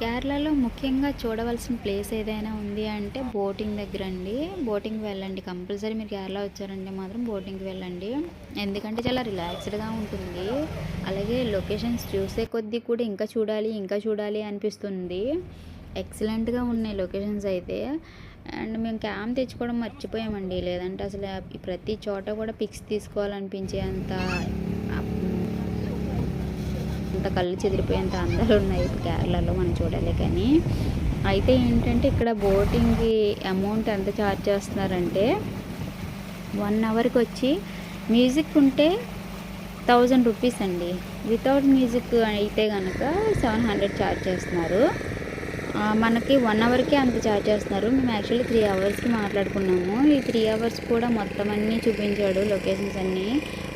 కేరళలో ముఖ్యంగా చూడవలసిన ప్లేస్ ఏదైనా ఉంది అంటే బోటింగ్ దగ్గర అండి బోటింగ్ వెళ్ళండి. కంపల్సరీ మీరు కేరళ వచ్చారంటే మాత్రం బోటింగ్కి వెళ్ళండి. ఎందుకంటే చాలా రిలాక్స్డ్గా ఉంటుంది. అలాగే లొకేషన్స్ చూసే కొద్దీ కూడా ఇంకా చూడాలి ఇంకా చూడాలి అనిపిస్తుంది. ఎక్సలెంట్గా ఉన్నాయి లొకేషన్స్ అయితే. అండ్ మేము క్యామ్ తెచ్చుకోవడం మర్చిపోయామండి. లేదంటే అసలు ప్రతి చోట కూడా పిక్స్ తీసుకోవాలనిపించే అంత అంత కళ్ళు చెదిరిపోయేంత అందాలు ఉన్నాయి ఇప్పుడు కేరళలో మనం చూడాలి కానీ. అయితే ఏంటంటే ఇక్కడ బోటింగ్కి అమౌంట్ ఎంత ఛార్జ్ చేస్తున్నారంటే వన్ అవర్కి వచ్చి మ్యూజిక్ ఉంటే థౌజండ్ రూపీస్ అండి. వితౌట్ మ్యూజిక్ అయితే కనుక సెవెన్ హండ్రెడ్ ఛార్జ్ చేస్తున్నారు. మనకి వన్ అవర్కి అంత ఛార్జ్ చేస్తున్నారు. మేము యాక్చువల్లీ త్రీ అవర్స్కి మాట్లాడుకున్నాము. ఈ త్రీ అవర్స్ కూడా మొత్తం అన్నీ చూపించాడు లొకేషన్స్ అన్నీ.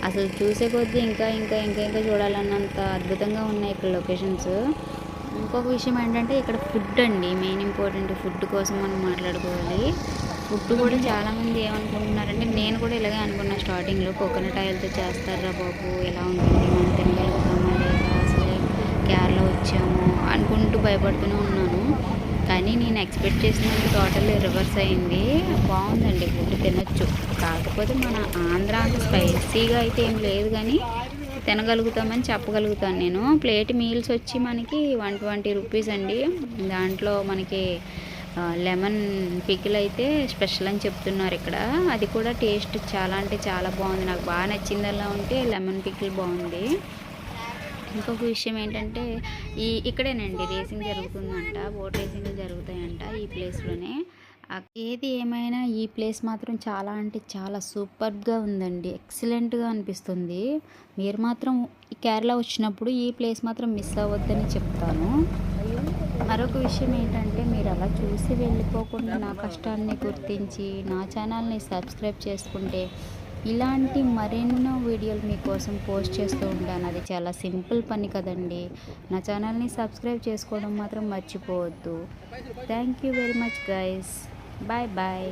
అసలు చూసే కొద్దీ ఇంకా ఇంకా ఇంకా ఇంకా చూడాలన్నంత అద్భుతంగా ఉన్నాయి ఇక్కడ లొకేషన్స్ ఇంకొక విషయం ఏంటంటే ఇక్కడ ఫుడ్ అండి. మెయిన్ ఇంపార్టెంట్ ఫుడ్ కోసం మనం మాట్లాడుకోవాలి. ఫుడ్ కూడా చాలామంది ఏమనుకుంటున్నారంటే నేను కూడా ఇలాగే అనుకున్నా స్టార్టింగ్లో కోకోనట్ ఆయిల్తో చేస్తారా బాబు? ఎలా ఉంటుంది? మనం తినగలుగుతామా లేదా? అసలు కేరళ వచ్చాము అనుకుంటూ భయపడుతూనే ఎక్స్పెక్ట్ చేసినంత టోటల్ రివర్స్ అయింది. బాగుందండి ఫుడ్ తినొచ్చు. కాకపోతే మన ఆంధ్ర అంత స్పైసీగా అయితే ఏం లేదు కానీ తినగలుగుతామని చెప్పగలుగుతాను నేను. ప్లేట్ మీల్స్ వచ్చి మనకి వన్ ట్వంటీ రూపీస్ అండి. దాంట్లో మనకి లెమన్ పికిల్ అయితే స్పెషల్ అని చెప్తున్నారు ఇక్కడ. అది కూడా టేస్ట్ చాలా అంటే చాలా బాగుంది. నాకు బాగా నచ్చిందల్లా ఉంటే లెమన్ పికిల్ బాగుంది. ఇంకొక విషయం ఏంటంటే ఈ ఇక్కడేనండి రేసింగ్ జరుగుతుందంట బోట్ రేసింగ్ జరుగుతాయంట ఈ ప్లేస్లోనే. ఏది ఏమైనా ఈ ప్లేస్ మాత్రం చాలా అంటే చాలా సూపర్గా ఉందండి ఎక్సలెంట్గా అనిపిస్తుంది. మీరు మాత్రం కేరళ వచ్చినప్పుడు ఈ ప్లేస్ మాత్రం మిస్ అవ్వద్దని చెప్తాను. మరొక విషయం ఏంటంటే మీరు అలా చూసి వెళ్ళిపోకుండా నా కష్టాన్ని గుర్తించి నా ఛానల్ని సబ్స్క్రైబ్ చేసుకుంటే ఇలాంటి మరెన్నో వీడియోలు మీకోసం పోస్ట్ చేస్తూ ఉంటాను. అది చాలా సింపుల్ పని కదండి. నా ఛానల్ని సబ్స్క్రైబ్ చేసుకోవడం మాత్రం మర్చిపోవద్దు. Thank you very much guys. Bye bye.